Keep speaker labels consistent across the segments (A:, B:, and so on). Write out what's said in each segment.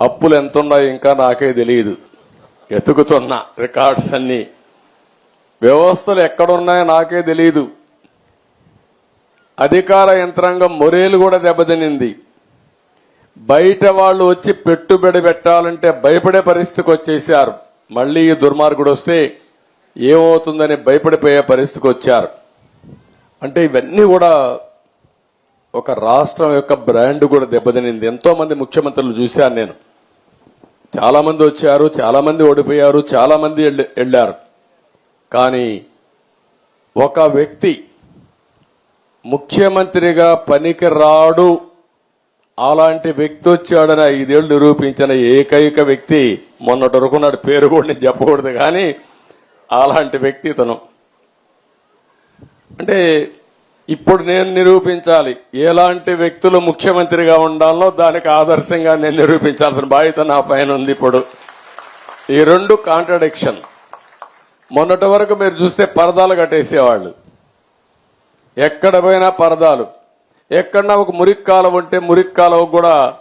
A: అప్పులు ఎంత ఉన్నాయో ఇంకా నాకే తెలియదు ఎతుకుతున్నా రికార్డ్స్ అన్ని. వ్యవస్థలు ఎక్కడున్నాయో నాకే తెలియదు అధికార యంత్రాంగం మొరేలు కూడా దెబ్బతినింది. బయట వాళ్ళు వచ్చి పెట్టుబడి పెట్టాలంటే భయపడే పరిస్థితికి వచ్చేసారు మళ్ళీ ఈ దుర్మార్గుడు వస్తే ఏమవుతుందని భయపడిపోయే పరిస్థితికి వచ్చారు. అంటే ఇవన్నీ కూడా ఒక రాష్ట్రం యొక్క బ్రాండ్ కూడా దెబ్బతినింది. ఎంతో మంది ముఖ్యమంత్రులు చూశాను నేను. చాలా మంది వచ్చారు చాలా మంది ఓడిపోయారు చాలా మంది వెళ్ళారు. కానీ ఒక వ్యక్తి ముఖ్యమంత్రిగా పనికి రాడు అలాంటి వ్యక్తి వచ్చాడని ఐదేళ్ళు నిరూపించిన ఏకైక వ్యక్తి మొన్నటి వరకు నాడు పేరు కూడా నేను చెప్పకూడదు కానీ అలాంటి వ్యక్తి తను అంటే ఇప్పుడు నేను నిరూపించాలి. ఎలాంటి వ్యక్తులు ముఖ్యమంత్రిగా ఉండాలో దానికి ఆదర్శంగా నేను నిరూపించాల్సిన బాధ్యత నా పైన ఉంది ఇప్పుడు. ఈ రెండు కాంట్రడిక్షన్ మొన్నటి వరకు మీరు చూస్తే పరదాలు కట్టేసేవాళ్ళు. ఎక్కడ పోయినా పరదాలు. ఎక్కడన్నా ఒక మురికి కాలువ ఉంటే మురికి కాలువ కూడా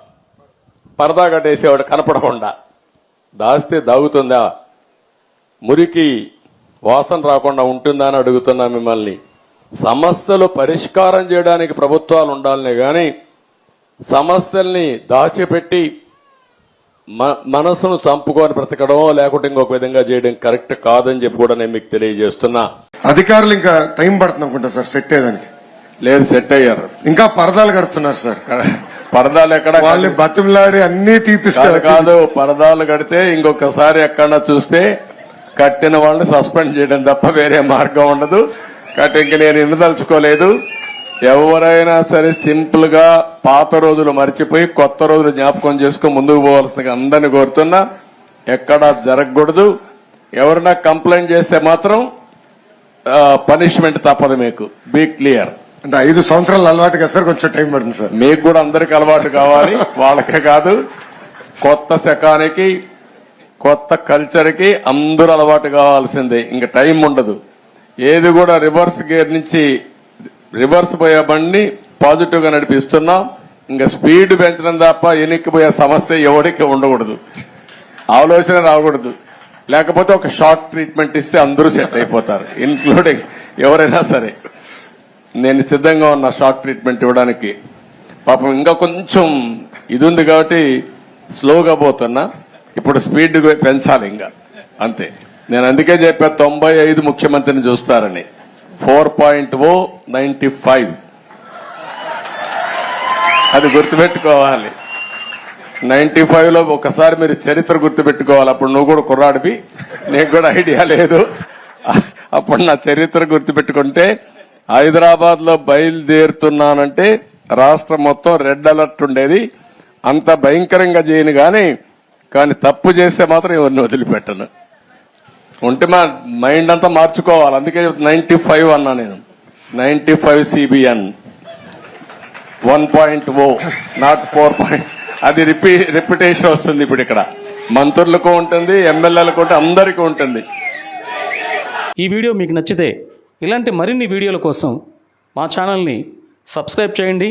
A: పరదా కట్టేసేవాడు కనపడకుండా. దాస్తే దాగుతుందా? మురికి వాసన రాకుండా ఉంటుందా అని అడుగుతున్నా మిమ్మల్ని. సమస్యలు పరిష్కారం చేయడానికి ప్రభుత్వాలు ఉండాలనే గాని సమస్యల్ని దాచిపెట్టి మనసును చంపుకొని బ్రతకడం లేకుంటే ఇంకొక విధంగా చేయడం కరెక్ట్ కాదని చెప్పి కూడా నేను మీకు తెలియజేస్తున్నా.
B: అధికారులు ఇంకా టైం పడుతుంది అనుకుంటా సార్ సెట్ అయ్యేదానికి.
A: లేదు సెట్ అయ్యారు.
B: ఇంకా పరదాలు కడుతున్నారు సార్.
A: పరదాలు ఎక్కడ
B: వాళ్ళని బతిమలాడి అన్ని తీపిస్తారు.
A: కాదు పరదాలు కడితే ఇంకొకసారి ఎక్కడన్నా చూస్తే కట్టిన వాళ్ళని సస్పెండ్ చేయడం తప్ప వేరే మార్గం ఉండదు. కాబట్టి ఇంక నేను ఇన్నదలుచుకోలేదు ఎవరైనా సరే సింపుల్గా పాత రోజులు మర్చిపోయి కొత్త రోజులు జ్ఞాపకం చేసుకుని ముందుకు పోవాల్సిన అందరిని కోరుతున్నా. ఎక్కడా జరగకూడదు. ఎవరైనా కంప్లైంట్ చేస్తే మాత్రం పనిష్మెంట్ తప్పదు మీకు. Be clear.
B: అంటే ఐదు సంవత్సరాలు అలవాటు కదా సార్ కొంచెం టైం పడుతుంది సార్.
A: మీకు కూడా అందరికి అలవాటు కావాలి. వాళ్ళకే కాదు. కొత్త శకానికి కొత్త కల్చర్కి అందరూ అలవాటు కావాల్సిందే. ఇంకా టైం ఉండదు. ఏది కూడా రివర్స్ గేర్ నుంచి రివర్స్ పోయే బండిని పాజిటివ్గా నడిపిస్తున్నాం. ఇంకా స్పీడ్ పెంచడం తప్ప ఎనిక్కిపోయే సమస్య ఎవరికి ఉండకూడదు. ఆలోచన రాకూడదు. లేకపోతే ఒక షార్ట్ ట్రీట్మెంట్ ఇస్తే అందరూ సెట్ అయిపోతారు ఇన్క్లూడింగ్ ఎవరైనా సరే. నేను సిద్ధంగా ఉన్న షార్ట్ ట్రీట్మెంట్ ఇవ్వడానికి. పాపం ఇంకా కొంచెం ఇది ఉంది కాబట్టి స్లోగా పోతున్నా. ఇప్పుడు స్పీడ్ పెంచాలి ఇంకా. అంతే. నేను అందుకే చెప్పా తొంభై ఐదు ముఖ్యమంత్రిని చూస్తారని. Four point O ninety five. అది గుర్తుపెట్టుకోవాలి. నైన్టీ ఫైవ్లో ఒకసారి మీరు చరిత్ర గుర్తుపెట్టుకోవాలి. అప్పుడు నువ్వు కూడా కుర్రాడివి నీకు కూడా ఐడియా లేదు. అప్పుడు నా చరిత్ర గుర్తుపెట్టుకుంటే హైదరాబాద్లో బయలుదేరుతున్నానంటే రాష్ట్రం మొత్తం రెడ్ అలర్ట్ ఉండేది. అంత భయంకరంగా చేయను కానీ కానీ తప్పు చేస్తే మాత్రం ఎవరిని వదిలిపెట్టను. ఉంటే మా మైండ్ అంతా మార్చుకోవాలి. అందుకే నైన్టీ ఫైవ్ అన్నా నేను. Ninety five CBN one point O. Not four point. అది రిపీ రిపిటేషన్ వస్తుంది ఇప్పుడు ఇక్కడ. మంత్రులకు ఉంటుంది ఎమ్మెల్యేలకు ఉంటుంది అందరికీ ఉంటుంది.
C: ఈ వీడియో మీకు నచ్చితే ఇలాంటి మరిన్ని వీడియోల కోసం మా ఛానల్ని సబ్స్క్రైబ్ చేయండి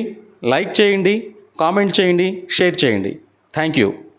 C: లైక్ చేయండి కామెంట్ చేయండి షేర్ చేయండి. Thank you.